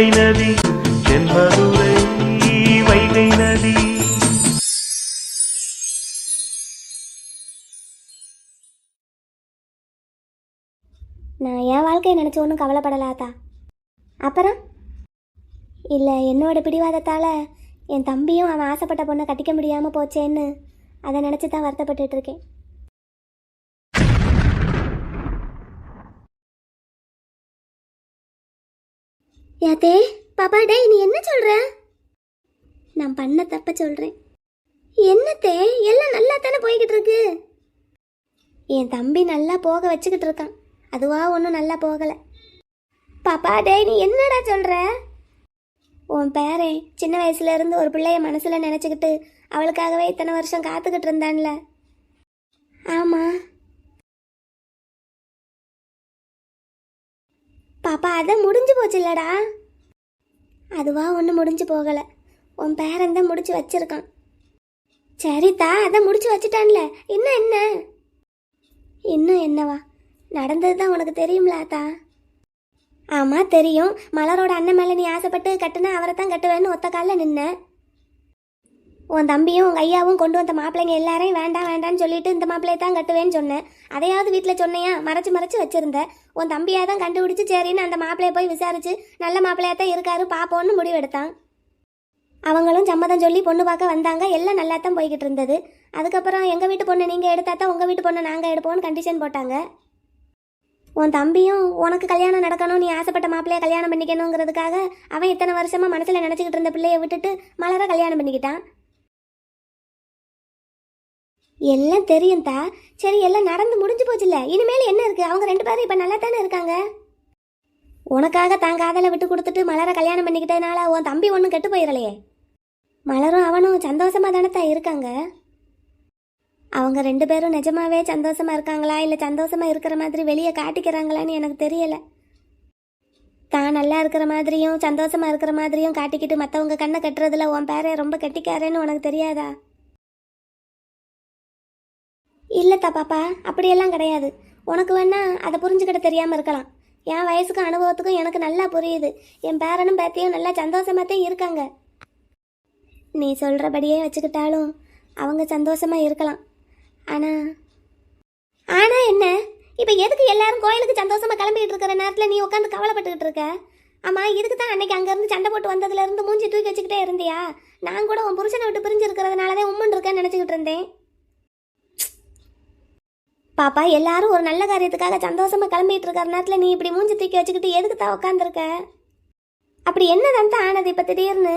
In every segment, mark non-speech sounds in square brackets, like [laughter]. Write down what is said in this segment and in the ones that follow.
வைகை நதி தென்மதுரை வைகை நதி. நான் என் வாழ்க்கையை நினச்சி ஒன்றும் கவலைப்படலாதா அப்புறம்? இல்லை என்னோட பிடிவாதத்தால் என் தம்பியும் அவன் ஆசைப்பட்ட பொண்ணை கட்டிக்க முடியாமல் போச்சேன்னு அதை நினச்சி தான் வருத்தப்பட்டுட்ருக்கேன் யாத்தே பாப்பா டேய் நீ என்ன சொல்ற? நான் பண்ண தப்ப சொல்றேன். என்னத்தே எல்லாம் நல்லா தானே போய்கிட்டு இருக்கு? என் தம்பி நல்லா போக வச்சுக்கிட்டு இருக்கான். அதுவா ஒன்றும் நல்லா போகலை. பாப்பா டேய் நீ என்னடா சொல்ற? உன் பேரன் சின்ன வயசுல இருந்து ஒரு பிள்ளைய மனசுல நினைச்சுக்கிட்டு அவளுக்காகவே இத்தனை வருஷம் காத்துக்கிட்டு இருந்தான்ல. ஆமா பாப்பா அதான் முடிஞ்சு போச்சுல்லடா. அதுவா ஒன்றும் முடிஞ்சு போகலை. உன் பேரன் தான் முடிச்சு வச்சிருக்கான். சரிதா அதான் முடிச்சு வச்சுட்டான்ல. இன்னும் என்ன? இன்னும் என்னவா? நடந்தது தான் உனக்கு தெரியும்லாத்தா ஆமாம் தெரியும். மலரோட அண்ணன் மேலே நீ ஆசைப்பட்டு கட்டுனா அவரை தான் கட்டுவேன்னு ஒத்த காலில் நின்ன. உன் தம்பியும் உங்கள் ஐயாவும் கொண்டு வந்த மாப்பிள்ளைங்க எல்லாரையும் வேண்டாம் வேண்டாம்னு சொல்லிட்டு இந்த மாப்பிள்ளையை தான் கட்டுவேன்னு சொன்னேன். அதையாவது வீட்டில் சொன்னையா? மறைச்சு மறைச்சு வச்சுருந்த. உன் தம்பியாக தான் கண்டுபிடிச்சி சரின்னு அந்த மாப்பிள்ளையை போய் விசாரிச்சு நல்ல மாப்பிள்ளையா தான் இருக்காரு பாப்போன்னு முடிவெடுத்தான். அவங்களும் சம்மதம் சொல்லி பொண்ணு பார்க்க வந்தாங்க. எல்லாம் நல்லா தான் போய்கிட்டு இருந்தது. அதுக்கப்புறம் எங்கள் வீட்டு பொண்ணு நீங்கள் எடுத்தா தான் உங்கள் வீட்டு பொண்ணு நாங்கள் எடுப்போம்னு கண்டிஷன் போட்டாங்க. உன் தம்பியும் உனக்கு கல்யாணம் நடக்கணும் நீ ஆசைப்பட்ட மாப்பிள்ளைய கல்யாணம் பண்ணிக்கணுங்கிறதுக்காக அவன் இத்தனை வருஷமாக மனசில் நினச்சிக்கிட்டு இருந்த பிள்ளைய விட்டுட்டு மலராக கல்யாணம் பண்ணிக்கிட்டான். எல்லாம் தெரியும் தா. சரி எல்லாம் நடந்து முடிஞ்சு போச்சுல்ல. இனிமேல் என்ன இருக்கு? அவங்க ரெண்டு பேரும் இப்போ நல்லா தானே இருக்காங்க? உனக்காக தான் காதலை விட்டு கொடுத்துட்டு மலரை கல்யாணம் பண்ணிக்கிட்டதுனால உன் தம்பி ஒன்றும் கெட்டு போயிடலையே. மலரும் அவனும் சந்தோஷமாக தானே இருக்காங்க? அவங்க ரெண்டு பேரும் நிஜமாவே சந்தோஷமாக இருக்காங்களா? இல்லை சந்தோஷமாக இருக்கிற மாதிரி வெளியே காட்டிக்கிறாங்களான்னு எனக்கு தெரியலை. தான் நல்லா இருக்கிற மாதிரியும் சந்தோஷமாக இருக்கிற மாதிரியும் காட்டிக்கிட்டு மற்றவங்க கண்ணை கட்டுறதுல உன் பேரை ரொம்ப கெட்டிக்காரன்னு உனக்கு தெரியாதா? இல்லைத்தா பாப்பா அப்படியெல்லாம் கிடையாது. உனக்கு வேணா அதை புரிஞ்சுக்கிட தெரியாமல் இருக்கலாம். என் வயசுக்கும் அனுபவத்துக்கும் எனக்கு நல்லா புரியுது. என் பேரனும் பேத்தியும் நல்லா சந்தோஷமாக தான் இருக்காங்க. நீ சொல்கிறபடியே வச்சுக்கிட்டாலும் அவங்க சந்தோஷமாக இருக்கலாம். ஆனால் ஆனால் என்ன? இப்போ எதுக்கு எல்லாரும் கோயிலுக்கு சந்தோஷமாக கிளம்பிட்டு இருக்கிற நேரத்தில் நீ உட்காந்து கவலைப்பட்டுக்கிட்டு இருக்க? ஆமாம் இதுக்கு தான் அன்னைக்கு அங்கேருந்து சண்டை போட்டு வந்ததுலேருந்து மூஞ்சி தூக்கி வச்சுக்கிட்டே இருந்தியா? நான் கூட உன் புருஷனை விட்டு பிரிஞ்சு இருக்கிறதுனால தான் உம்மன் இருக்கேன்னு நினச்சிக்கிட்டு இருந்தேன். பாப்பா எல்லாரும் ஒரு நல்ல காரியத்துக்காக சந்தோஷமா கிளம்பிட்டு இருக்கிற நேரத்தில் நீ இப்படி மூஞ்சி தூக்கி வச்சுக்கிட்டு எதுக்கு தான் உட்காந்துருக்க அப்படி என்னதான் தான் ஆனது இப்போ திடீர்னு?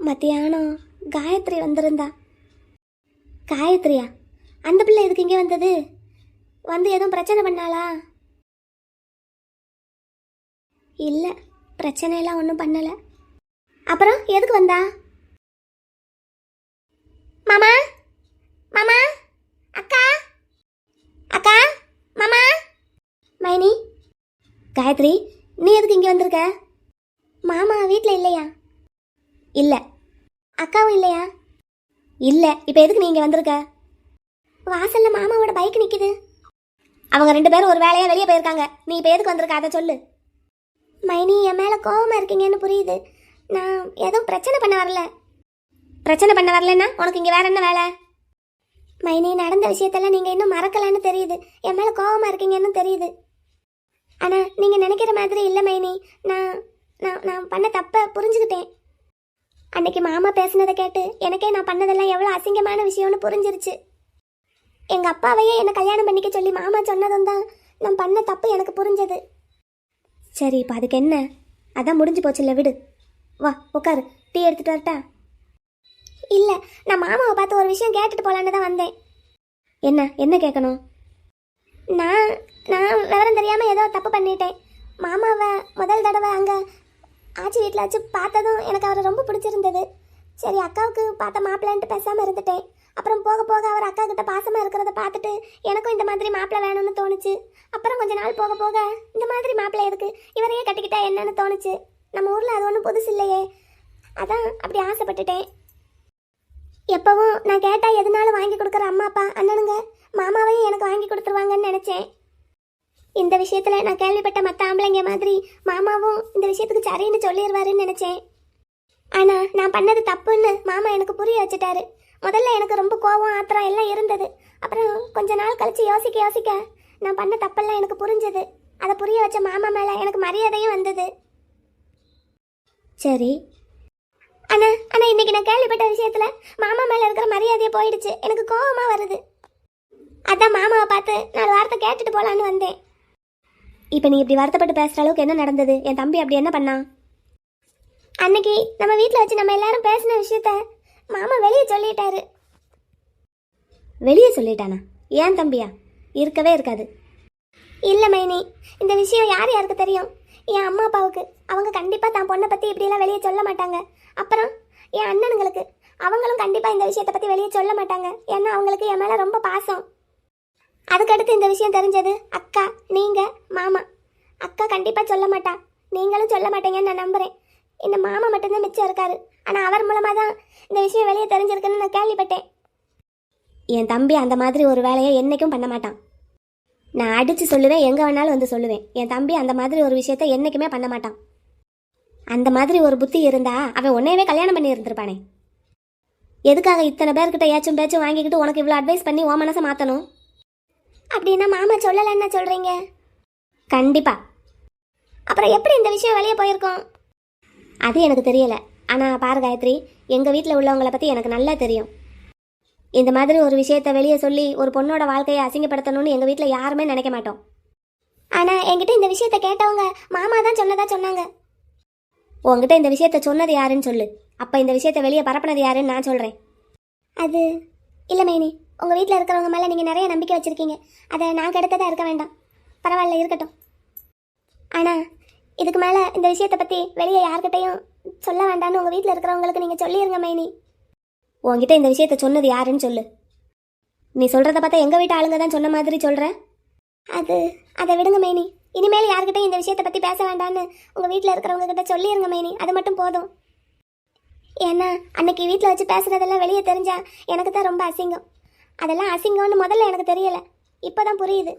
மத்தியானம் காயத்ரி வந்திருந்தா. காயத்ரியா அந்த பிள்ளை எதுக்கு இங்கே வந்தது? வந்து எதுவும் பிரச்சனை பண்ணாளா? இல்லை பிரச்சனையெல்லாம் ஒன்றும் பண்ணலை. அப்புறம் எதுக்கு வந்தா? மாமா மாமா அக்கா அக்கா மாமா. மைனி காயத்ரி நீ எதுக்கு இங்கே வந்திருக்க? மாமா வீட்டில் இல்லையா? இல்லை. அக்காவும் இல்லையா? இல்லை. இப்போ எதுக்கு நீ இங்கே வந்திருக்க? வாசலில் மாமாவோட பைக் நிற்கிது அவங்க ரெண்டு பேரும் ஒரு வேலையாக வெளியே போயிருக்காங்க. நீ இப்போ எதுக்கு வந்திருக்க? அதை சொல்லு. மைனி என் மேலே கோவமாக இருக்கீங்கன்னு புரியுது. நான் எதுவும் பிரச்சனை பண்ண வரல. பிரச்சனை பண்ண வரலன்னா உனக்கு இங்கே வேற என்ன வேலை? மைனி நடந்த விஷயத்தெல்லாம் நீங்கள் இன்னும் மறக்கலன்னு தெரியுது. என் மேலே கோவமா இருக்கீங்கன்னு தெரியுது. ஆனால் நீங்கள் நினைக்கிற மாதிரி இல்லை மைனி. நான் நான் நான் பண்ண தப்பை புரிஞ்சுக்கிட்டேன். அன்னைக்கு மாமா பேசுனதை கேட்டு எனக்கே நான் பண்ணதெல்லாம் எவ்வளோ அசிங்கமான விஷயம்னு புரிஞ்சிருச்சு. எங்கள் அப்பாவையே என்னை கல்யாணம் பண்ணிக்க சொல்லி மாமா சொன்னதும் தான் நான் பண்ண தப்பு எனக்கு புரிஞ்சது. சரி இப்போ அதுக்கு என்ன? அதான் முடிஞ்சு போச்சுல்ல விடு. வா உட்காரு டீ எடுத்துகிட்டு வரட்டா? இல்லை நான் மாமாவை பார்த்து ஒரு விஷயம் கேட்டுட்டு போலான்னு தான் வந்தேன். என்ன என்ன கேட்கணும்? நான் நான் விவரம் தெரியாமல் ஏதோ தப்பு பண்ணிட்டேன். மாமாவை முதல் தடவை அங்கே ஆச்சி வீட்டில் வச்சு பார்த்ததும் எனக்கு அவரை ரொம்ப பிடிச்சிருந்தது. சரி அக்காவுக்கு பார்த்த மாப்பிள்ளைன்ட்டு பேசாமல் இருந்துட்டேன். அப்புறம் போக போக அவர் அக்கா கிட்ட பாசமாக இருக்கிறத பார்த்துட்டு எனக்கும் இந்த மாதிரி மாப்பிள்ளை வேணும்னு தோணுச்சு. அப்புறம் கொஞ்ச நாள் போக போக இந்த மாதிரி மாப்பிள்ளை எதுக்கு? இவரையே கட்டிக்கிட்டா என்னன்னு தோணுச்சு. நம்ம ஊரில் அது ஒன்றும் புதுசு இல்லையே. அதான் அப்படி ஆசைப்பட்டுட்டேன். எப்பவும் நான் கேட்டால் எதுனாலும் வாங்கி கொடுக்குற அம்மா அப்பா அண்ணனுங்க மாமாவையும் எனக்கு வாங்கி கொடுத்துருவாங்கன்னு நினச்சேன். இந்த விஷயத்தில் நான் கேள்விப்பட்ட மற்ற ஆம்பளைங்க மாதிரி மாமாவும் இந்த விஷயத்துக்கு சரின்னு சொல்லிடுவாருன்னு நினச்சேன். ஆனால் நான் பண்ணது தப்புன்னு மாமா எனக்கு புரிய வச்சுட்டாரு. முதல்ல எனக்கு ரொம்ப கோவம் ஆத்திரம் எல்லாம் இருந்தது. அப்புறம் கொஞ்ச நாள் கழித்து யோசிக்க யோசிக்க நான் பண்ண தப்பெல்லாம் எனக்கு புரிஞ்சது. அதை புரிய வச்ச மாமா மேலே எனக்கு மரியாதையும் வந்தது. சரி அண்ணா அண்ணா இன்னைக்கு நான் கேள்விப்பட்ட விஷயத்துல மாமா மேல இருக்கிற மரியாதையே போயிடுச்சு. எனக்கு கோவமா வருது. அதான் மாமாவை பார்த்து நாலு வார்த்தை கேட்டுட்டு போலான்னு வந்தேன். இப்போ நீ இப்படி வருத்தப்பட்டு பேசுற அளவுக்கு என்ன நடந்தது? என் தம்பி அப்படி என்ன பண்ணான் அன்னைக்கு நம்ம வீட்டில் வச்சு நம்ம எல்லாரும் பேசின விஷயத்த மாமா வெளியே சொல்லிட்டாரு. வெளியே சொல்லிட்டானா? ஏன் தம்பியா? இருக்கவே இருக்காது. இல்லை மைனி. இந்த விஷயம் யார் யாருக்கு தெரியும்? என் அம்மா அப்பாவுக்கு. அவங்க கண்டிப்பாக தான் பொண்ணை பற்றி இப்படியெல்லாம் வெளியே சொல்ல மாட்டாங்க. அப்புறம் என் அண்ணனுங்களுக்கு. அவங்களும் கண்டிப்பாக இந்த விஷயத்தை பற்றி வெளியே சொல்ல மாட்டாங்க. ஏன்னா அவங்களுக்கு என் மேலே ரொம்ப பாசம். அதுக்கடுத்து இந்த விஷயம் தெரிஞ்சது அக்கா நீங்கள் மாமா. அக்கா கண்டிப்பாக சொல்ல மாட்டா. நீங்களும் சொல்ல மாட்டீங்கன்னு நான் நம்புகிறேன் இந்த மாமா மட்டும்தான் மிச்சம் இருக்காரு. ஆனால் அவர் மூலமாக தான் இந்த விஷயம் வெளியே தெரிஞ்சிருக்குன்னு நான் கேள்விப்பட்டேன். என் தம்பி அந்த மாதிரி ஒரு வேலையை என்றைக்கும் பண்ண மாட்டான். நான் அடித்து சொல்லுவேன் எங்கே வேணாலும் வந்து சொல்லுவேன். என் தம்பி அந்த மாதிரி ஒரு விஷயத்த என்றைக்குமே பண்ண மாட்டான். அந்த மாதிரி ஒரு புத்தி இருந்தா அவன் உன்னையவே கல்யாணம் பண்ணி இருந்திருப்பானே. எதுக்காக இத்தனை பேர்கிட்ட ஏச்சும் பேச்சும் வாங்கிக்கிட்டு உனக்கு இவ்வளோ அட்வைஸ் பண்ணி உன் மனசை மாற்றணும் அப்படின்னா மாமா சொல்லலைன்னா சொல்கிறீங்க கண்டிப்பாக அப்புறம் எப்படி இந்த விஷயம் வெளியே போயிருக்கோம்? அது எனக்கு தெரியலை. ஆனால் பாரு காயத்ரி எங்கள் வீட்டில் உள்ளவங்களை பற்றி எனக்கு நல்லா தெரியும். இந்த மாதிரி ஒரு விஷயத்த வெளியே சொல்லி ஒரு பொண்ணோட வாழ்க்கையை அசிங்கப்படுத்தணும்னு எங்கள் வீட்டில் யாருமே நினைக்க மாட்டோம். ஆனால் என்கிட்ட இந்த விஷயத்த கேட்டவங்க மாமா தான் சொன்னதா சொன்னாங்க. உங்ககிட்ட இந்த விஷயத்த சொன்னது யாருன்னு சொல்லு. அப்போ இந்த விஷயத்த வெளியே பரப்புனது யாருன்னு நான் சொல்கிறேன் அது இல்லை மைனி உங்கள் வீட்டில் இருக்கிறவங்க மேலே நீங்கள் நிறைய நம்பிக்கை வச்சுருக்கீங்க. அதை நான் கெடுத்ததா இருக்க வேண்டாம். பரவாயில்ல இருக்கட்டும். ஆனால் இதுக்கு மேலே இந்த விஷயத்தை பற்றி வெளியே யார்கிட்டையும் சொல்ல வேண்டாம்னு உங்கள் வீட்டில் இருக்கிறவங்களுக்கு நீங்கள் சொல்லிடுங்க மைனி. உன்கிட்ட இந்த விஷயத்த சொன்னது யாருன்னு சொல்லு. நீ சொல்கிறத பார்த்தா எங்கள் வீட்டு ஆளுங்க தான் சொன்ன மாதிரி சொல்கிற அது அதை விடுங்க மேனி. இனிமேல் யார்கிட்டையும் இந்த விஷயத்தை பற்றி பேச வேண்டாம்னு உங்கள் வீட்டில் இருக்கிறவங்க கிட்ட சொல்லிடுங்க மேனி. அது மட்டும் போதும். ஏன்னா அன்னைக்கு வீட்டில் வச்சு பேசுகிறதெல்லாம் வெளியே தெரிஞ்சா எனக்கு தான் ரொம்ப அசிங்கம். அதெல்லாம் அசிங்கம்னு முதல்ல எனக்கு தெரியலை. இப்போ தான் புரியுது.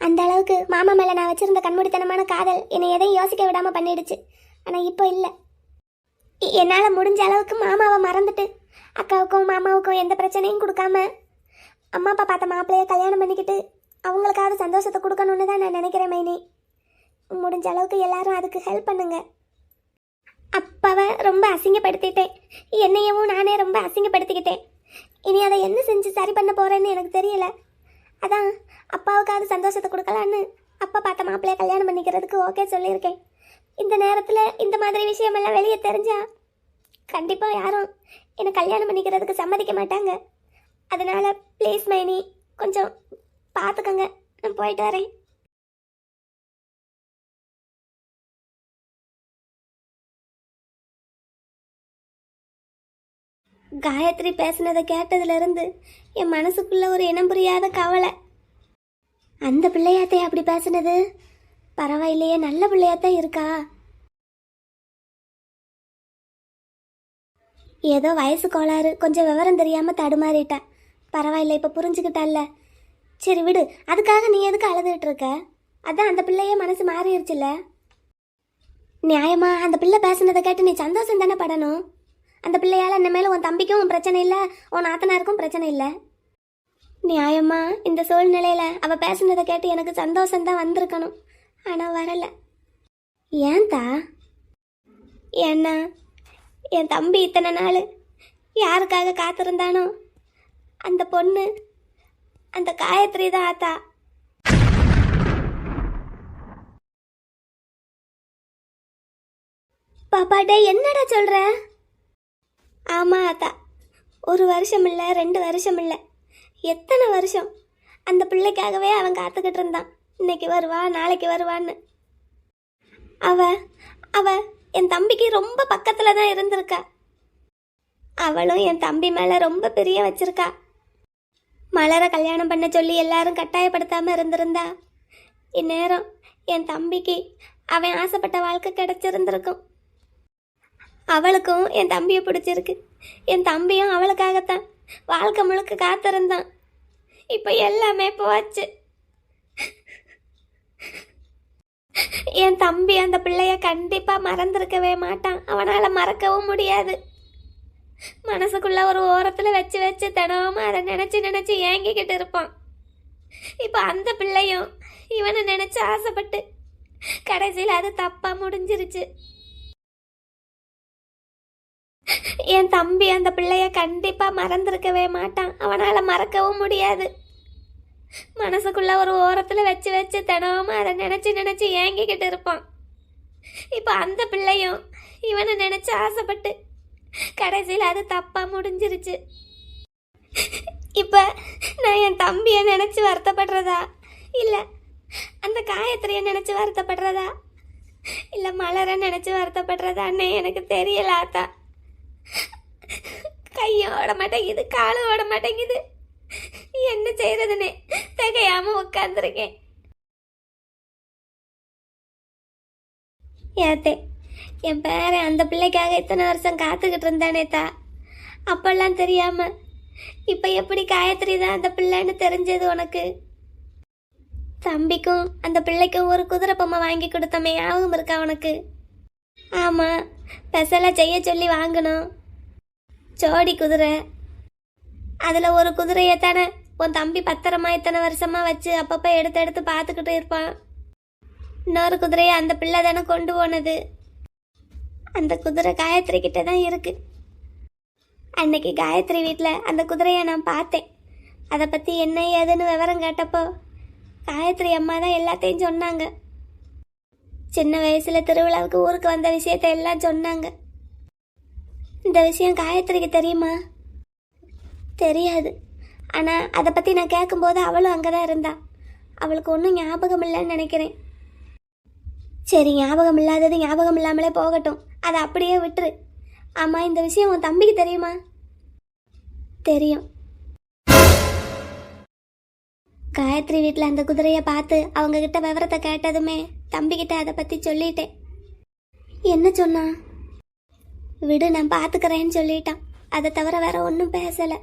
அந்த அளவுக்கு மாமா மேலே நான் வச்சுருந்த கண்மூடித்தனமான காதல் என்னை எதையும் யோசிக்க விடாமல் பண்ணிடுச்சு. ஆனால் இப்போ இல்லை. என்னால் முடிஞ்ச அளவுக்கு மாமாவை மறந்துட்டு அக்காவுக்கும் மாமாவுக்கும் எந்த பிரச்சனையும் கொடுக்காம அம்மா அப்பா பார்த்த மாப்பிள்ளைய கல்யாணம் பண்ணிக்கிட்டு அவங்களுக்காவது சந்தோஷத்தை கொடுக்கணும்னு தான் நான் நினைக்கிறேன் மைனி. முடிஞ்ச அளவுக்கு எல்லாரும் அதுக்கு ஹெல்ப் பண்ணுங்க. அப்பாவை ரொம்ப அசிங்கப்படுத்திட்டேன். என்னையவும் நானே ரொம்ப அசிங்கப்படுத்திக்கிட்டேன். இனி அதை என்ன செஞ்சு சரி பண்ண போறேன்னு எனக்கு தெரியல. அதான் அப்பாவுக்காவது சந்தோஷத்தை கொடுக்கலான்னு அப்பா பார்த்த மாப்பிள்ளைய கல்யாணம் பண்ணிக்கிறதுக்கு ஓகே சொல்லியிருக்கேன். இந்த நேரத்தில் இந்த மாதிரி விஷயமெல்லாம் வெளியே தெரிஞ்சா கண்டிப்பாக யாரும் என்னை கல்யாணம் பண்ணிக்கிறதுக்கு சம்மதிக்க மாட்டாங்க. அதனால் ப்ளீஸ் மைனி கொஞ்சம் பார்த்துக்கோங்க நான் போயிட்டு வரேன். காயத்ரி பேசுனதை கேட்டதுலேருந்து என் மனசுக்குள்ளே ஒரு இனம் புரியாத கவலை. அந்த பிள்ளையாத்தே அப்படி பேசுனது? பரவாயில்லையே நல்ல பிள்ளையாத்தான் இருக்கா? ஏதோ வயசு கோளாறு கொஞ்சம் விவரம் தெரியாம தடுமாறிட்டா. பரவாயில்ல இப்போ புரிஞ்சுக்கிட்டல்ல. சரி விடு அதுக்காக நீ எதுக்கு அழுதுகிட்டு இருக்க? அதான் அந்த பிள்ளையே மனசு மாறிடுச்சுல்ல நியாயமா அந்த பிள்ளை பேசுனதை கேட்டு நீ சந்தோஷம் தானே படணும்? அந்த பிள்ளையால என்ன மேலே உன் தம்பிக்கும் பிரச்சனை இல்லை உன் நாத்தனாருக்கும் பிரச்சனை இல்லை? நியாயமா இந்த சூழ்நிலையில அவ பேசுனதை கேட்டு எனக்கு சந்தோஷம் தான் வந்திருக்கணும். ஆனால் வரல. ஏன்தா? ஏன்னா என் தம்பி இத்தனை நாள் யாருக்காக காத்திருந்தானோ? அந்த பொண்ணு அந்த காயத்ரி தான் ஆத்தா. பாப்பா டே என்னடா சொல்ற? ஆமா ஆத்தா. ஒரு வருஷம் இல்லை ரெண்டு வருஷம் இல்லை. எத்தனை வருஷம்? அந்த பிள்ளைக்காகவே அவன் காத்துக்கிட்டு இருந்தான். இன்னைக்கு வருவா நாளைக்கு வருவான்னு. அவ அவ என் தம்பிக்கு ரொம்ப பக்கத்துல தான் இருந்திருக்கா. அவளும் என் தம்பி மேல ரொம்ப பிரிய வச்சிருக்கா. மலரை கல்யாணம் பண்ண சொல்லி எல்லாரும் கட்டாயப்படுத்தாம இருந்திருந்தா. இந்நேரம் என் தம்பிக்கு அவன் ஆசைப்பட்ட வாழ்க்கை கிடைச்சிருந்திருக்கும். அவளுக்கும் என் தம்பியை பிடிச்சிருக்கு. என் தம்பியும் அவளுக்காகத்தான் வாழ்க்கை முழுக்க காத்திருந்தான். இப்போ எல்லாமே போச்சு. என் தம்பி அந்த பிள்ளைய கண்டிப்பா மறந்துருக்கவே மாட்டான். அவனால மறக்கவும் முடியாது. மனசுக்குள்ள ஒரு ஓரத்துல வச்சு வச்சு தினமும் அதை நினைச்சு நினைச்சு ஏங்கிக்கிட்டு இருப்பான். இப்ப அந்த பிள்ளையும் இவனை நினைச்சு ஆசைப்பட்டு கடைசியில் அது தப்பா முடிஞ்சிருச்சு. என் தம்பி அந்த பிள்ளைய கண்டிப்பா மறந்திருக்கவே மாட்டான். அவனால மறக்கவும் முடியாது. மனசுக்குள்ள ஒரு ஓரத்துல வச்சு வச்சு தினமும் அதை நினைச்சு நினைச்சு ஏங்கிக்கிட்டு இருப்பான். இப்ப அந்த பிள்ளையும் இவனை நினைச்சு ஆசைப்பட்டு கடைசியில் அது தப்பா முடிஞ்சிருச்சு. இப்ப நான் என் தம்பிய நினைச்சு வருத்தப்படுறதா? இல்ல அந்த காயத்திரியை நினைச்சு வருத்தப்படுறதா? இல்ல மலரை நினைச்சு வருத்தப்படுறதான்னு எனக்கு தெரியலாத்தா கையும் ஓட மாட்டேங்குது காலும் ஓட மாட்டேங்குது. என்ன செய்யறதுன்னு திகையாம உட்காந்துருக்கேன் ஏத்தே என் பேரன் அந்த பிள்ளைக்காக இத்தனை வருஷம் காத்துக்கிட்டு இருந்தானே தா. அப்பெல்லாம் தெரியாம இப்ப எப்படி காயத்ரி தான் அந்த பிள்ளைன்னு தெரிஞ்சது உனக்கு? தம்பிக்கும் அந்த பிள்ளைக்கும் ஒரு குதிரை பொம்மை வாங்கி கொடுத்தமே ஞாபகம் இருக்கா உனக்கு? ஆமா ஸ்பெஷலாக செய்ய சொல்லி வாங்கணும் ஜோடி குதிரை. அதில் ஒரு குதிரையை தானே உன் தம்பி பத்திரமா இத்தனை வருஷமா வச்சு அப்பப்போ எடுத்து எடுத்து பார்த்துக்கிட்டு இருப்பான். இன்னொரு குதிரையை அந்த பிள்ளை தானே கொண்டு போனது. அந்த குதிரை காயத்ரி கிட்ட தான் இருக்கு. அன்னைக்கு காயத்ரி வீட்டில் அந்த குதிரையை நான் பார்த்தேன். அதை பற்றி என்ன ஏதுன்னு விவரம் கேட்டப்போ காயத்ரி அம்மா தான் எல்லாத்தையும் சொன்னாங்க. சின்ன வயசுல திருவிழாவுக்கு ஊருக்கு வந்த விஷயத்த எல்லாம் சொன்னாங்க. இந்த விஷயம் காயத்ரிக்கு தெரியுமா? தெரியாது. ஆனால் அதை பற்றி நான் கேட்கும்போது அவளும் அங்கே தான் இருந்தா. அவளுக்கு ஒன்றும் ஞாபகம் இல்லைன்னு நினைக்கிறேன். சரி ஞாபகம் இல்லாதது ஞாபகம் இல்லாமலே போகட்டும். அதை அப்படியே விட்டுரு. ஆமாம் இந்த விஷயம் உன் தம்பிக்கு தெரியுமா? தெரியும். காயத்ரி வீட்டில் அந்த குதிரையை பார்த்து அவங்கக்கிட்ட விவரத்தை கேட்டதுமே தம்பிக்கிட்ட அதை பற்றி சொல்லிட்டேன். என்ன சொன்னான் விடு நான் பார்த்துக்கிறேன்னு சொல்லிட்டான். அதை தவிர வேற ஒன்றும் பேசலை.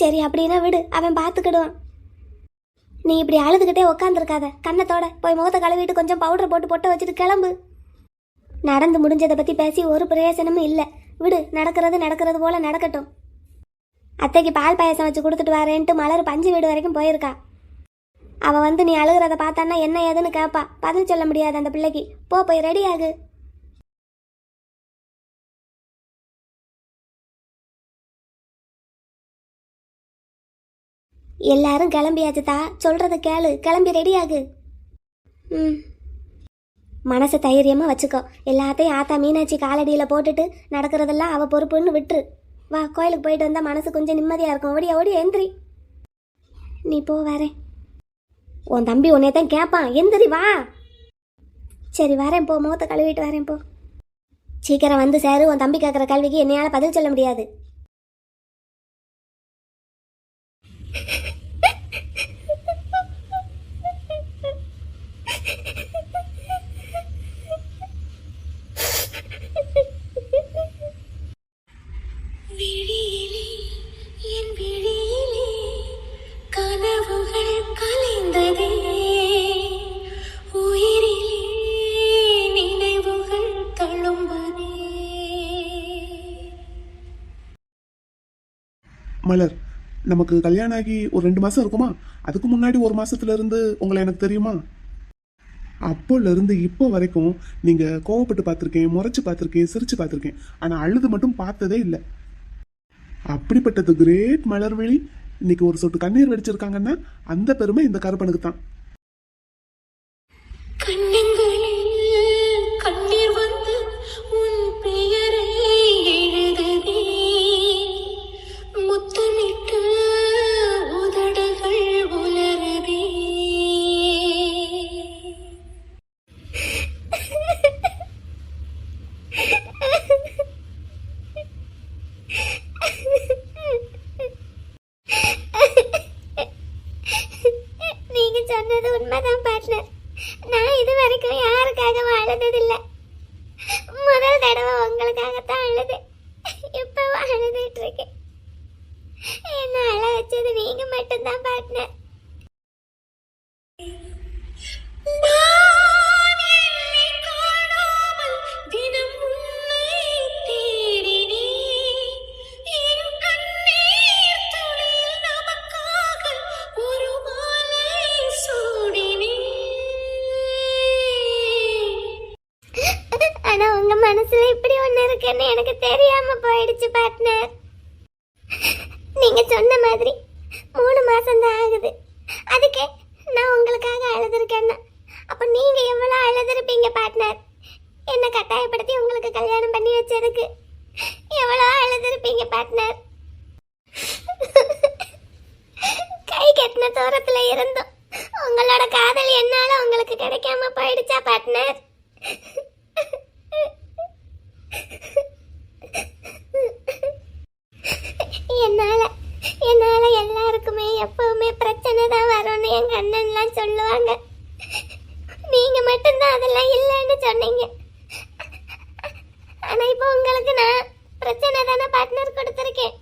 சரி அப்படின்னா விடு அவன் பார்த்துக்கிடுவான் நீ இப்படி அழுதுகிட்டே உக்காந்துருக்காத கண்ணத்தோட போய் முகத்தை கழுவிட்டு கொஞ்சம் பவுடர் போட்டு பொட்டை வச்சுட்டு கிளம்பு. நடந்து முடிஞ்சதை பற்றி பேசி ஒரு பிரயோசனமும் இல்லை. விடு நடக்கிறது நடக்கிறது போல நடக்கட்டும். அத்தைக்கு பால் பாயசம் வச்சு கொடுத்துட்டு வரேன்ட்டு மலர் பஞ்சு வீடு வரைக்கும் போயிருக்கா. அவ வந்து நீ அழுகிறத பார்த்தான்னா என்ன ஏதுன்னு கேட்பா பதில் சொல்ல முடியாது அந்த பிள்ளைக்கு. போ போய் ரெடி ஆகு. எல்லாரும் கிளம்பியாச்சுதா சொல்கிறத சொல்றத கேளு. கிளம்பி ரெடி ஆகு. ம். மனசை தைரியமா வச்சுக்கோ. எல்லாத்தையும் ஆத்தா மீனாட்சி காலடியில் போட்டுட்டு நடக்கிறதெல்லாம் அவ பொறுப்புன்னு விட்டுரு. வா கோயிலுக்கு போயிட்டு வந்தா மனசு கொஞ்சம் நிம்மதியா இருக்கும். ஓடிய ஓடி எந்திரி. நீ போ வரேன். உன் தம்பி உன்னைய தான் கேட்பான் எந்திரி வா. சரி வரேன் போ. முகத்தை கழுவிட்டு வரேன் போ. சீக்கிரம் வந்து சேரு. உன் தம்பி கேட்குற கல்விக்கு என்னையால் பதில் சொல்ல முடியாது. மலர் நமக்கு கல்யாணம் ஆகி ஒரு ரெண்டு மாசம் இருக்குமா? அதுக்கு முன்னாடி ஒரு மாசத்துல இருந்து உங்களை எனக்கு தெரியுமா? அப்போல இருந்து இப்போ வரைக்கும் நீங்க கோவப்பட்டு பார்த்துருக்கேன் முறைச்சு பார்த்துருக்கேன் சிரிச்சு பார்த்துருக்கேன். ஆனால் அழுது மட்டும் பார்த்ததே இல்லை. அப்படிப்பட்டது கிரேட் மலர்விழி இன்னைக்கு ஒரு சொட்டு கண்ணீர் வெடிச்சிருக்காங்கன்னா அந்த பெருமை இந்த கருப்பனுக்கு தான் இருக்குன்னு எனக்கு தெரியாம போயிடுச்சு பார்ட்னர் நீங்க சொன்ன மாதிரி மூணு மாசம் தான் ஆகுது. அதுக்கே நான் உங்களுக்காக அழுதுருக்கேன்னா அப்ப நீங்க எவ்வளவு அழுதுருப்பீங்க பார்ட்னர் என்ன கட்டாயப்படுத்தி உங்களுக்கு கல்யாணம் பண்ணி வச்சதுக்கு? எவ்வளோ அழுதுருப்பீங்க பார்ட்னர் கை கட்டின தூரத்துல இருந்தோம். உங்களோட காதல் என்னால உங்களுக்கு கிடைக்காம போயிடுச்சா பார்ட்னர் என்னால என்னால எல்லாருக்குமே எப்பவுமே பிரச்சனை தான் வரும்னு எங்க அண்ணன்லாம் சொல்லுவாங்க. நீங்க மட்டும்தான் அதெல்லாம் இல்லைன்னு சொன்னீங்க. ஆனா இப்போ உங்களுக்கு நான் பிரச்சனை தானே பார்ட்னர் கொடுத்துருக்கேன்.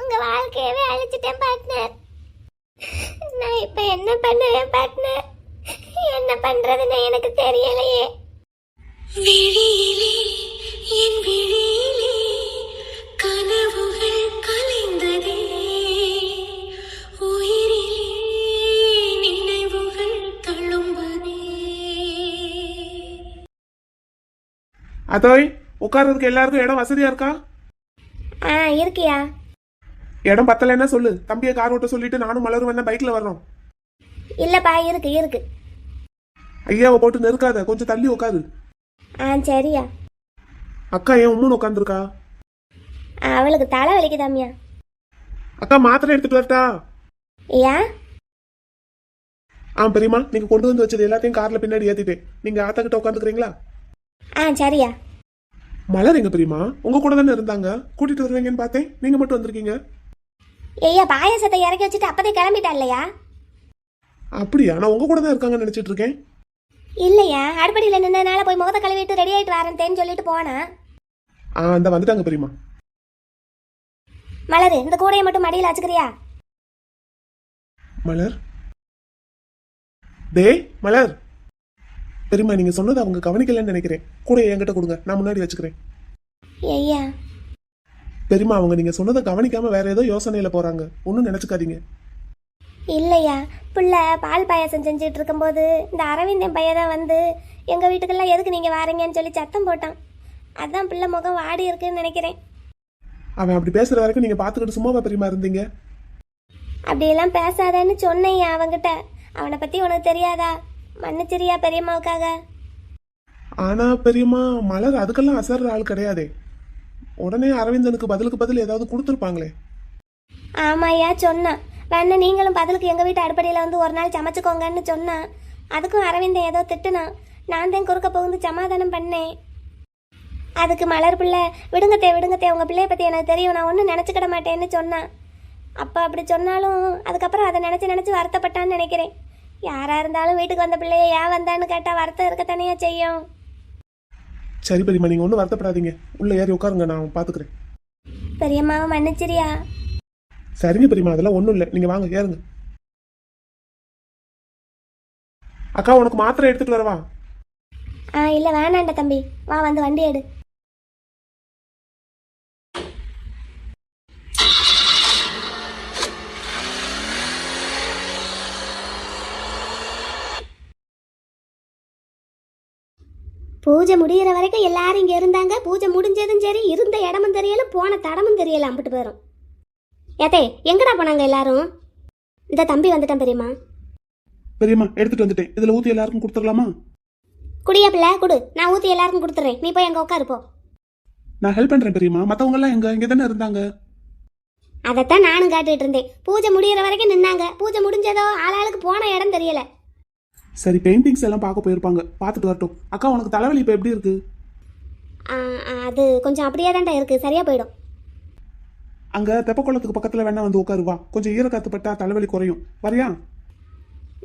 உங்க வாழ்க்கையவே அழிச்சிட்டேன் பார்ட்னர் நான் இப்ப என்ன பண்ணுவேன் பார்ட்னர் என்ன பண்றதுன்னு எனக்கு தெரியலையே. அதோய் உட்கார்றதுக்கு எல்லாருக்கும் இடம் வசதியா இருக்கா? ஆ இருக்கியா? இடம் பத்தலைன்னா சொல்லு. தம்பியை கார் ஓட்ட சொல்லிட்டு நானும் மலரும் வேணா பைக்ல வர்றோம் இல்லப்பா இருக்கு இருக்கு. ஐயாவை போட்டு நெருக்காத. கொஞ்சம் தள்ளி உட்காரு. ஆ சரியா. அக்கா ஏன் உம்முன்னு உட்காந்துருக்கா அவளுக்கு தலை வலிக்குதாமியா அக்கா மாத்திரை எடுத்துட்டு வரட்டா? ஏன் ஆ பெரியம்மா நீங்க கொண்டு வந்து வச்சது எல்லாத்தையும் கார்ல பின்னாடி ஏத்திட்டேன். நீங்க ஆத்தா கிட்ட உட்காந்துக்கிறீங்களா ஆ சரியா. மலர் எங்க பெரியம்மா உங்க கூட தானே இருந்தாங்க. கூட்டிட்டு வருவீங்கன்னு பார்த்தேன். நீங்க மட்டும் வந்திருக்கீங்க. ஐயா பாயாசத்தை இறக்கி வச்சுட்டு அப்பதே கிளம்பிட்டா இல்லையா? அப்படியா? நான் உங்க கூட தான் இருக்காங்கன்னு நினைச்சிட்டு இருக்கேன். இல்லையா? அடுப்படியில் நின்றனால போய் முகத்தை கழுவிட்டு ரெடி ஆயிட்டு வரேன் சொல்லிட்டு போனா? ஆ இந்த வந்துட்டாங்க பெரியம்மா. மலரு இந்த கூடையை மட்டும் மடியில் வச்சுக்கிறியா? மலர்? டேய் மலர். பெரியம்மா நீங்க சொன்னது அவங்க கவனிக்கலன்னு நினைக்கிறேன். கூட என்கிட்ட கொடுங்க. நான் முன்னாடி வச்சுக்கிறேன். ஐயா. பெரியம்மா அவங்க நீங்க சொன்னதை கவனிக்காம வேற ஏதோ யோசனையில போறாங்க. ஒன்றும் நினைச்சுக்காதீங்க. இல்லையா. பிள்ளை பால் பாயாசம் செஞ்சுட்டு இருக்கும்போது இந்த அரவிந்தன் பையன் தான் வந்து எங்கள் வீட்டுக்கெல்லாம் எதுக்கு நீங்கள் வாரீங்கன்னு சொல்லி சத்தம் போட்டான். அதான் பிள்ளை முகம் வாடி இருக்குன்னு நினைக்கிறேன். அவன் அப்படி பேசுற வரைக்கும் நீங்க பாத்துக்கிட்டு சும்மாவா பெரியம்மா இருந்தீங்க? அப்படியெல்லாம் பேசாதேன்னு சொன்னேன் அவன்கிட்ட. அவனை பற்றி உனக்கு தெரியாதா? மன்னிச்சிரியா பெரியம்மாவுக்காக. ஆனா பெரியம்மா மலர் அதுக்கெல்லாம் அசர்ற ஆள் கிடையாதே. உடனே அரவிந்தனுக்கு பதிலுக்கு பதில் ஏதாவது கொடுத்துருப்பாங்களே. ஆமாய்யா சொன்னான். வேணா நீங்களும் பதிலுக்கு எங்கள் வீட்டு அடுப்படியில் வந்து ஒரு நாள் சமைச்சுக்கோங்கன்னு சொன்னான். அதுக்கும் அரவிந்தன் ஏதோ திட்டுனான். நான் தான் குறுக்க புகுந்து சமாதானம் பண்ணேன். அதுக்கு மலர் பிள்ளை விடுங்கத்தே விடுங்கத்தே உங்கள் பிள்ளைய பற்றி எனக்கு தெரியும். நான் ஒன்றும் நினச்சிக்கிட மாட்டேன்னு சொன்னான். அப்போ அப்படி சொன்னாலும் அதுக்கப்புறம் அதை நினச்சி நினச்சி வருத்தப்பட்டான்னு நினைக்கிறேன். யாராக இருந்தாலும் வீட்டுக்கு வந்த பிள்ளைய ஏன் வந்தான்னு கேட்டால் வருத்தம் இருக்கத்தானே செய்யும்? சரி பெரியம்மா நீங்க ஒன்றும் வருத்தப்படாதீங்க. உள்ள ஏறி உட்காருங்க நான் பாத்துக்கிறேன். பெரியம்மாவை மன்னிச்சிரியா? சரிங்க பெரியம்மா அதெல்லாம் ஒன்றும் இல்லை. நீங்க வாங்க ஏறுங்க. அக்கா உனக்கு மாத்திரை எடுத்துட்டு வரவா? ஆ இல்லை வேணாண்ட தம்பி. வா வந்து வண்டி எடு. பூஜை முடியிற வரைக்கும் எல்லாரும் இங்கே இருந்தாங்க. பூஜை முடிஞ்சதும் சரி இருந்த இடமும் தெரியல போன தடமும் தெரியல அம்பிட்டு போயிடும் ஏத்தே எங்கடா போனாங்க எல்லாரும்? இந்த தம்பி வந்துட்டான் பெரியம்மா. பெரியம்மா எடுத்துட்டு வந்துட்டேன். இதுல ஊத்தி எல்லாருக்கும் கொடுத்துடலாமா? குடியா பிள்ளை குடு. நான் ஊற்றி எல்லாருக்கும் கொடுத்துட்றேன் நீ போய் அங்கே உட்காரு போ. நான் ஹெல்ப் பண்றேன் பெரியம்மா. மத்தவங்க எல்லாம் எங்க இங்க தானே இருந்தாங்க? அதைத்தான் நானும் காட்டுட்டு இருந்தேன். பூஜை முடியிற வரைக்கும் நின்னாங்க. பூஜை முடிஞ்சதோ ஆளாளுக்கு போன இடம் தெரியல. சரி பெயிண்டிங்ஸ் எல்லாம் பார்க்க போயிருப்பாங்க. பார்த்துட்டு வரட்டும். அக்கா உனக்கு தலைவலி இப்போ எப்படி இருக்கு? அது கொஞ்சம் அப்படியே தான்டா இருக்கு. சரியா போயிடும். அங்க தெப்பக்குளத்துக்கு பக்கத்துல வேணா வந்து உட்காரு வா. கொஞ்சம் ஈரக்காத்து பட்டா தலைவலி குறையும். வரியா?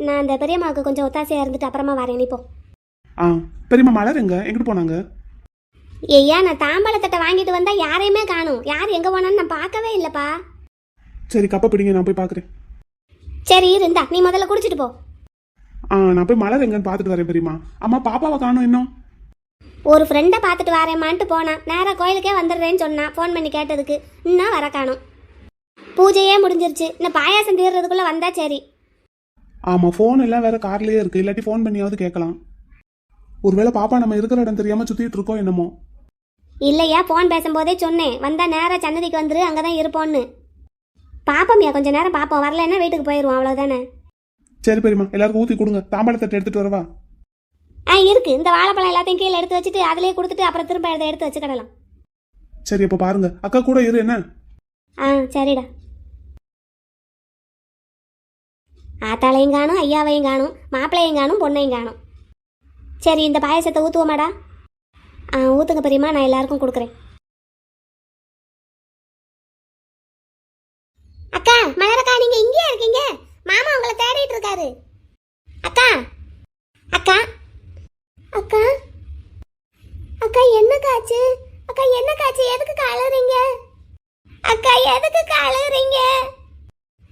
நான் அந்த பெரியம்மாவுக்கு கொஞ்சம் ஒத்தாசையா இருந்துட்டு அப்புறமா வரேன். நீ போ. ஆ பெரியம்மா மலர் எங்க? எங்கிட்டு போனாங்க? ஐயா நான் தாம்பாளத்தட்டை வாங்கிட்டு வந்தா யாரையுமே காணும். யார் எங்க போனான்னு நான் பார்க்கவே இல்லப்பா. சரி கப்ப பிடிங்க நான் போய் பார்க்குறேன். சரி இருந்தா நீ முதல்ல குடிச்சிட்டு போ. நான் போய் மலர் எங்கன்னு பார்த்துட்டு வரேன் பெரியம்மா. அம்மா பாப்பாவை காணும் இன்னும். ஒரு ஃப்ரெண்டை பார்த்துட்டு வரேம்மான்ட்டு போனான் நேராக கோயிலுக்கே வந்துடுறேன்னு சொன்னான் ஃபோன் பண்ணி கேட்டதுக்கு இன்னும் வர காணும். பூஜையே முடிஞ்சிருச்சு. இன்னும் பாயாசம் தீர்றதுக்குள்ள வந்தா சரி. ஆமா ஃபோன் எல்லாம் வேற கார்லயே இருக்கு. இல்லாட்டி ஃபோன் பண்ணியாவது கேட்கலாம். ஒருவேளை பாப்பா நம்ம இருக்கிற இடம் தெரியாம சுத்திட்டு இருக்கோம் என்னமோ. இல்லையா ஃபோன் பேசும்போதே சொன்னேன். வந்தா நேரா சன்னதிக்கு வந்துரு அங்கே தான் இருப்போன்னு பாப்போம்யா கொஞ்ச நேரம் பார்ப்போம் வரலைன்னா வீட்டுக்கு போயிடுவோம் அவ்வளோதானே சரி பெரியம்மா எல்லாருக்கும் ஊத்தி கொடுங்க. தாம்பாளத்தட்டை எடுத்துட்டு வரவா? ஆ இருக்கு. இந்த வாழைப்பழம் எல்லாத்தையும் கீழே எடுத்து வச்சுட்டு அதிலே கொடுத்துட்டு அப்புறம் திரும்ப எடுத்து எடுத்து வச்சுக்கிடலாம். சரி அப்ப பாருங்க. அக்கா கூட இரு என்ன? ஆ சரிடா. ஆத்தாளையும் காணும் ஐயாவையும் காணும் மாப்பிள்ளையும் காணும் பொண்ணையும் காணும். சரி இந்த பாயசத்தை ஊற்றுவோமாடா ஆ ஊற்றுங்க பெரியம்மா நான் எல்லாருக்கும் கொடுக்குறேன். அக்கா மலரக்கா நீங்க இங்கேயா இருக்கீங்க? மாமா உங்களை தேடிட்டு இருக்காரு. அக்கா. அக்கா. அக்கா. அக்கா என்ன காச்சு அக்கா என்ன காச்சு எதுக்கு கலறீங்க அக்கா எதுக்கு கலறீங்க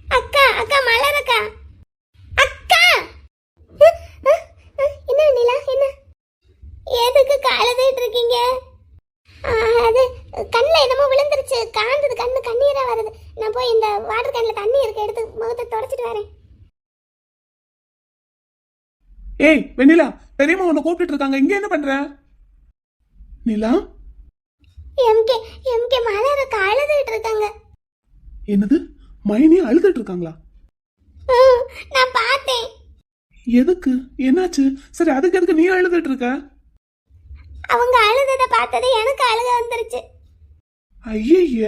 அக்கா அக்கா மலரக்கா. அக்கா. அஹ், என்ன நிலா என்ன? எதுக்கு கழுதிட்டு இருக்கீங்க? அது கண்ணில் என்னமோ விழுந்துருச்சு. காந்தது கண்ணு கண்ணீரா வருது. நான் போய் இந்த வாட்டர் கேன்ல தண்ணி இருக்கு எடுத்து முகத்தை தொடச்சிட்டு வரேன். ஏய் வெண்ணிலா பெரியம்மா உன்னை கூப்பிட்டு இருக்காங்க. இங்க என்ன பண்ற? நிலா? எம்கே எம்கே மலரக்கா அழுதுட்டு இருக்காங்க. என்னது? மைனி அழுதுட்டு இருக்காங்களா? நான் பார்த்தேன். எதுக்கு? என்னாச்சு? சரி அதுக்கு எதுக்கு நீ அழுதுட்டு இருக்க? அவங்க அழுததை பார்த்தது எனக்கு அழுக வந்துருச்சு. ஐயய்ய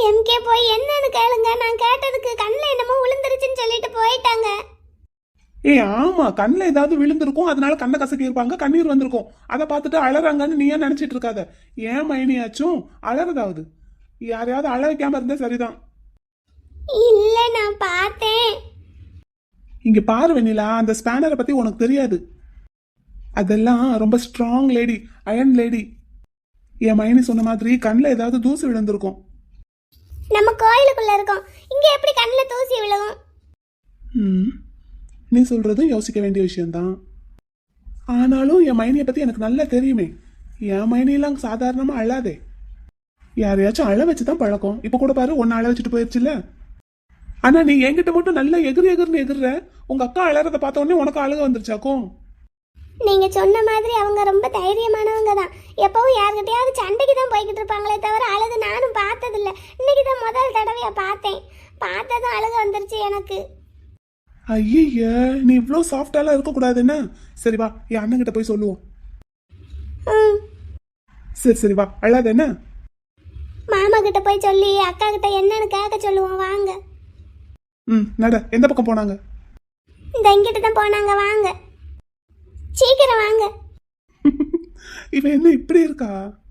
எம்கே போய் என்னன்னு கேளுங்க. நான் கேட்டதுக்கு கண்ணில் என்னமோ விழுந்துருச்சுன்னு சொல்லிட்டு போயிட்டாங்க. ஏய் ஆமா கண்ணில் ஏதாவது விழுந்திருக்கும். அதனால கண்ணை கசக்கி இருப்பாங்க கண்ணீர் வந்திருக்கும். அதை பார்த்துட்டு அழறாங்கன்னு நீ ஏன் நினைச்சிட்டு இருக்காத. ஏன் மைனியாச்சும் அழறதாவது யாரையாவது அழ வைக்காம இருந்தா சரிதான். இல்ல நான் பார்த்தேன். இங்க பாரு வெண்ணிலா அந்த ஸ்பேனரை பத்தி உனக்கு தெரியாது. அதெல்லாம் ரொம்ப ஸ்ட்ராங் லேடி அயன் லேடி என் மைனி சொன்ன மாதிரி கண்ணில் ஏதாவது தூசி விழுந்திருக்கும். நம்ம கோயிலுக்குள்ள இருக்கோம். இங்க எப்படி கண்ணில் தூசி விழுகும்? ம் நீ சொல்றது யோசிக்க வேண்டிய விஷயம்தான். ஆனாலும் என் மைனியை பத்தி எனக்கு நல்லா தெரியுமே. என் மைனியெல்லாம் சாதாரணமா அழாதே. யாரையாச்சும் அழ வச்சு தான் பழக்கம். இப்போ கூட பாரு ஒன்னு அழ வச்சுட்டு போயிருச்சுல்ல? ஆனா நீ என்கிட்ட மட்டும் நல்லா எகிர் எகிர்னு எகிர்ற. உங்க அக்கா அழறத பார்த்த உடனே உனக்கு அழுக வந்துருச்சாக்கும்? நீங்க சொன்ன மாதிரி அவங்க ரொம்ப தைரியமானவங்க தான் எப்பவும் யார்கிட்டயாவது சண்டைக்கு தான் போய்கிட்டு இருப்பாங்களே தவிர அழுது நானும் பார்த்ததில்ல. இன்னைக்கு தான் முதல் தடவையா பார்த்தேன். பார்த்ததும் அழுக வந்துருச்சு எனக்கு. ஐயய்ய நீ இவ்வளோ சாஃப்டாலாம் இருக்கக்கூடாது என்ன சரி வா என் அண்ணன் கிட்ட போய் சொல்லுவோம். சரி சரி வா அழாத என்ன? மாமா கிட்ட போய் சொல்லி அக்கா கிட்ட என்னன்னு கேட்க சொல்லுவோம் வாங்க. ம் நட எந்த பக்கம் போனாங்க? இந்த இங்கிட்ட தான் போனாங்க வாங்க. சீக்கிரம் வாங்க. [laughs] இவன் என்ன இப்படி இருக்கா?